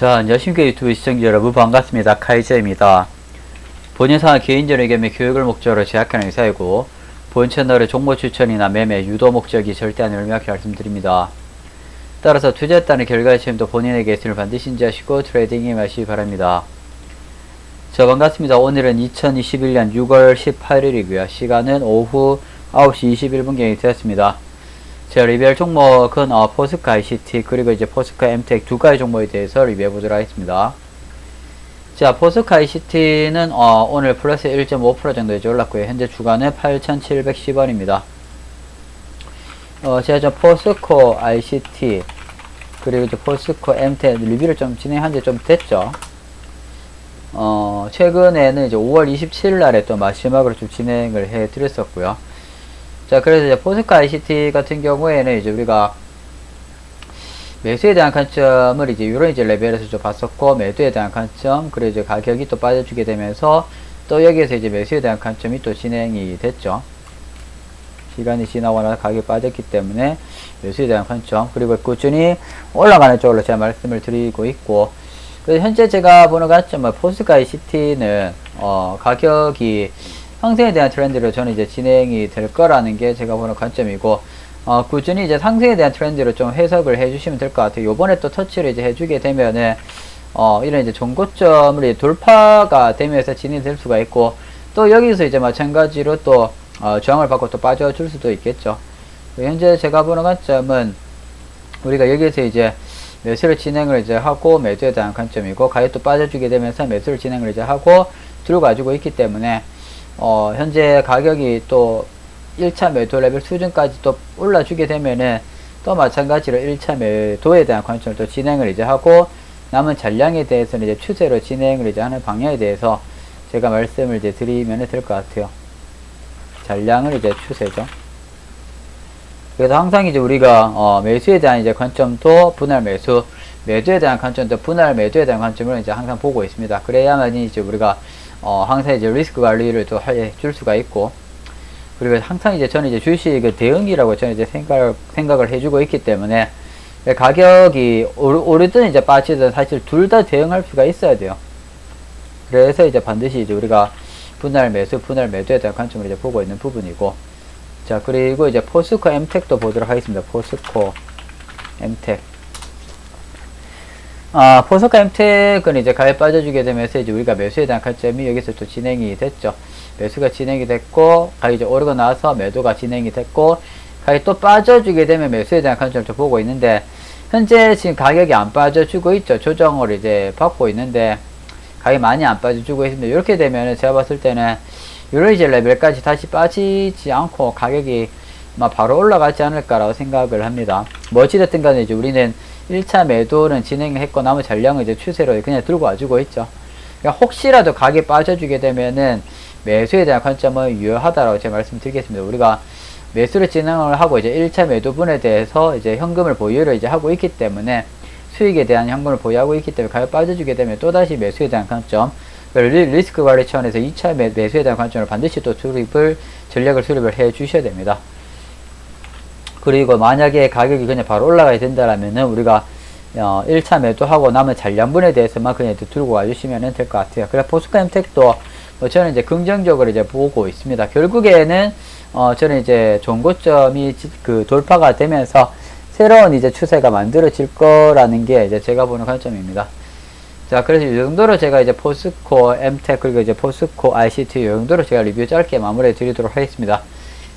자, 안녕하십니까 유튜브 시청자 여러분 반갑습니다. 카이저입니다. 본 영상은 개인적인 의견 교육을 목적으로 제작하는 의사이고 본 채널의 정보 추천이나 매매, 유도 목적이 절대 아니를 명확히 말씀드립니다. 따라서 투자했다는 결과의 책임도 본인에게 있음을 반드시 인지하시고 트레이딩에 마시기 바랍니다. 자 반갑습니다. 오늘은 2021년 6월 18일이고요. 시간은 오후 9시 21분경이 되었습니다. 자, 리뷰할 종목은 어, 포스카 ICT 그리고 이제 포스카 엠텍 두 가지 종목에 대해서 리뷰해 보도록 하겠습니다. 자, 포스카 ICT는 어, 오늘 플러스 1.5% 정도 이제 올랐고요. 현재 주가는 8,710원입니다. 어, 제가 좀 포스코 ICT 그리고 이제 포스코 엠텍 리뷰를 좀 진행한 지 좀 됐죠. 어, 최근에는 이제 5월 27일 날에 또 마지막으로 좀 진행을 해 드렸었고요. 자, 그래서 이제 포스카 ICT 같은 경우에는 이제 우리가 매수에 대한 관점을 이제 이런 이제 레벨에서 좀 봤었고, 매도에 대한 관점, 그리고 이제 가격이 또 빠져주게 되면서 또 여기에서 이제 매수에 대한 관점이 또 진행이 됐죠. 시간이 지나고 나서 가격이 빠졌기 때문에 매수에 대한 관점, 그리고 꾸준히 올라가는 쪽으로 제가 말씀을 드리고 있고, 그래서 현재 제가 보는 관점은 포스카 ICT는 어, 가격이 상승에 대한 트렌드로 저는 이제 진행이 될 거라는 게 제가 보는 관점이고 어, 꾸준히 이제 상승에 대한 트렌드로 좀 해석을 해주시면 될 것 같아요. 요번에 또 터치를 이제 해주게 되면은 어, 이런 이제 종고점을 돌파가 되면서 진행될 수가 있고 또 여기서 이제 마찬가지로 또 어, 저항을 받고 또 빠져줄 수도 있겠죠. 현재 제가 보는 관점은 우리가 여기서 이제 매수를 진행을 이제 하고 매도에 대한 관점이고 가격도 빠져주게 되면서 매수를 진행을 이제 하고 들고 가지고 있기 때문에 어, 현재 가격이 또 1차 매도 레벨 수준까지 또 올라주게 되면은 또 마찬가지로 1차 매도에 대한 관점을 또 진행을 이제 하고 남은 잔량에 대해서는 이제 추세로 진행을 이제 하는 방향에 대해서 제가 말씀을 이제 드리면 될 것 같아요. 잔량을 이제 추세죠. 그래서 항상 이제 우리가 어, 매수에 대한 이제 관점도 분할 매수, 매도에 대한 관점도 분할 매도에 대한 관점을 이제 항상 보고 있습니다. 그래야만 이제 우리가 어, 항상 이제 리스크 관리를 또 해줄 수가 있고, 그리고 항상 이제 저는 이제 주식의 대응이라고 저는 이제 생각, 생각을 해주고 있기 때문에, 가격이 오르든 이제 빠지든 사실 둘 다 대응할 수가 있어야 돼요. 그래서 이제 반드시 이제 우리가 분할 매수, 분할 매도에 대한 관점을 이제 보고 있는 부분이고, 자, 그리고 이제 포스코 엠텍도 보도록 하겠습니다. 포스코 엠텍. 아, 포스코 엠텍은 이제 가에 빠져주게 되면서 이제 우리가 매수에 대한 관점이 여기서 또 진행이 됐죠. 매수가 진행이 됐고, 가격이 이제 오르고 나서 매도가 진행이 됐고, 가격이 또 빠져주게 되면 매수에 대한 관점을 좀 보고 있는데, 현재 지금 가격이 안 빠져주고 있죠. 조정을 이제 받고 있는데, 가격이 많이 안 빠져주고 있습니다. 이렇게 되면은 제가 봤을 때는, 이런 이제 레벨까지 다시 빠지지 않고 가격이 막 바로 올라가지 않을까라고 생각을 합니다. 뭐 어찌됐든 간에 이제 우리는 1차 매도는 진행을 했고 나머지 잔량을 이제 추세로 그냥 들고 와주고 있죠. 그러니까 혹시라도 가격이 빠져주게 되면은 매수에 대한 관점은 유효하다라고 제가 말씀드리겠습니다. 우리가 매수를 진행을 하고 이제 1차 매도분에 대해서 이제 현금을 보유를 이제 하고 있기 때문에 수익에 대한 현금을 보유하고 있기 때문에 가격 빠져주게 되면 또다시 매수에 대한 관점 리스크 관리 차원에서 2차 매, 매수에 대한 관점을 반드시 또 수립을 전략을 수립을 해 주셔야 됩니다. 그리고 만약에 가격이 그냥 바로 올라가야 된다라면은 우리가 어, 1차 매도하고 남은 잔량분에 대해서만 그냥 들고 와주시면 될 것 같아요. 그래 포스카 엠텍도 뭐 저는 이제 긍정적으로 이제 보고 있습니다. 결국에는 어, 저는 이제 종고점이 그 돌파가 되면서 새로운 이제 추세가 만들어질 거라는 게 이제 제가 보는 관점입니다. 자, 그래서 이 정도로 제가 이제 포스코 엠텍 그리고 이제 포스코 ICT 이 정도로 제가 리뷰 짧게 마무리해 드리도록 하겠습니다.